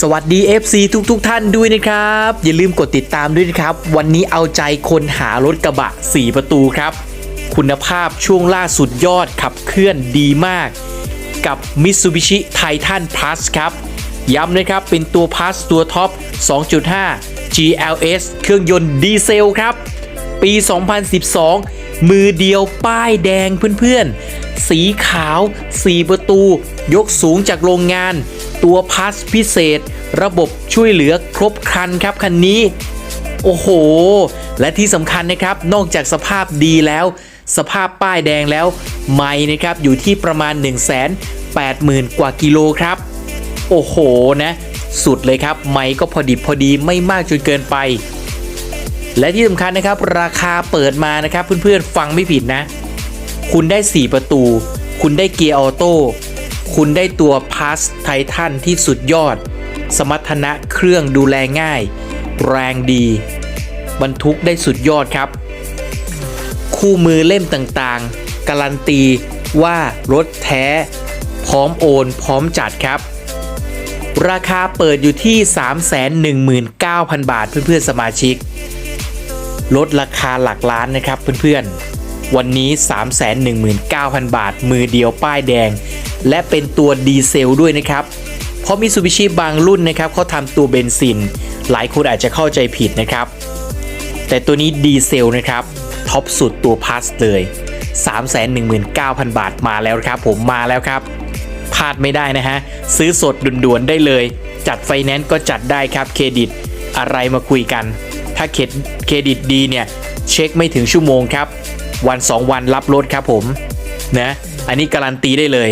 สวัสดี FC ทุกๆทท่านด้วยนะครับ อย่าลืมกดติดตามด้วยนะครับ วันนี้เอาใจคนหารถกระบะ 4 ประตูครับ คุณภาพช่วงล่าสุดยอดขับเคลื่อนดีมาก กับ Mitsubishi Titan Plus ครับ ย้ำนะครับ เป็นตัว Plus ตัวท็อป 2.5 GLS เครื่องยนต์ดีเซลครับ ปี 2012 มือเดียวป้ายแดงเพื่อนๆ สีขาว 4 ประตู ยกสูงจากโรงงาน ตัวพัสพิเศษ ระบบช่วยเหลือครบครันครับคันนี้ โอ้โห และที่สำคัญนะครับ นอกจากสภาพดีแล้ว สภาพป้ายแดงแล้วไม่นะครับอยู่ที่ประมาณ 1 8 0 0 0 0 กว่ากิโลครับ โอ้โหนะ สุดเลยครับไม่ก็พอดิบพอดีไม่มากจนเกินไป และที่สำคัญนะครับ ราคาเปิดมานะครับเพื่อนๆฟังไม่ผิดนะ คุณได้ 4 ประตู คุณได้เกียร์ออโต้ คุณได้ตัวพัสไททันที่สุดยอด สมรรถนะเครื่องดูแลง่าย แรงดี บรรทุกได้สุดยอดครับ คู่มือเล่มต่างๆ การันตีว่ารถแท้ พร้อมโอนพร้อมจัดครับ ราคาเปิดอยู่ที่ 319,000 บาทเพื่อนๆสมาชิก ลดราคาหลักล้านนะครับเพื่อนๆ วันนี้ 319,000 บาท มือเดียวป้ายแดง และเป็นตัวดีเซลด้วยนะครับ เพราะมิซูบิชิบางรุ่นนะครับเขาทำตัวเบนซิน หลายคนอาจจะเข้าใจผิดนะครับ แต่ตัวนี้ดีเซลนะครับท็อปสุดตัวพาสเลย 319,000 บาทมาแล้วครับ ผมมาแล้วครับพลาดไม่ได้นะฮะ ซื้อสดด่วนๆได้เลย จัดไฟแนนซ์ก็จัดได้ครับเครดิตอะไรมาคุยกัน ถ้าเครดิตดีเนี่ย เช็คไม่ถึงชั่วโมงครับ วัน 2 วันรับรถครับผมนะอันนี้การันตีได้เลย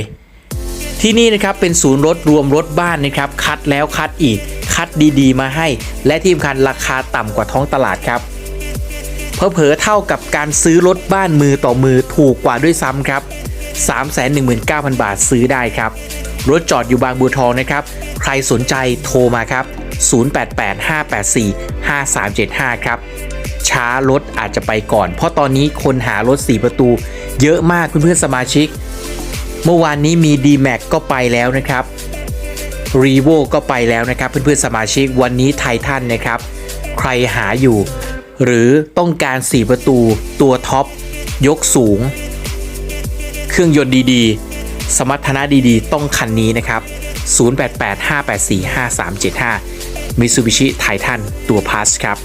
ที่นี่นะครับเป็นศูนย์รถรวมรถบ้านนะครับ คัดแล้วคัดอีกคัดดีๆ มาให้ และที่สำคัญราคาต่ำกว่าท้องตลาดครับเผลอๆเท่ากับการซื้อรถบ้านมือต่อมือถูกกว่าด้วยซ้ำครับ 319,000 บาทซื้อได้ครับ รถจอดอยู่บางบัวทองนะครับ ใครสนใจโทรมาครับ 0885845375 ครับ ช้ารถอาจจะไปก่อน เพราะตอนนี้คนหารถ 4 ประตู เยอะมากเพื่อนๆสมาชิก เมื่อวานนี้มี D-Max ก็ไปแล้วนะครับ r e v o ก็ไปแล้วนะครับเพื่อนๆสมาชิกวันนี้ไททันนะครับ ใครหาอยู่ หรือต้องการ 4 ประตูตัวท็อปยกสูง เครื่องยนต์ดีๆ สมรรถนะดีๆ ต้องคันนี้นะครับ 0885845375 Mitsubishi Titan ตัว Plus ครับ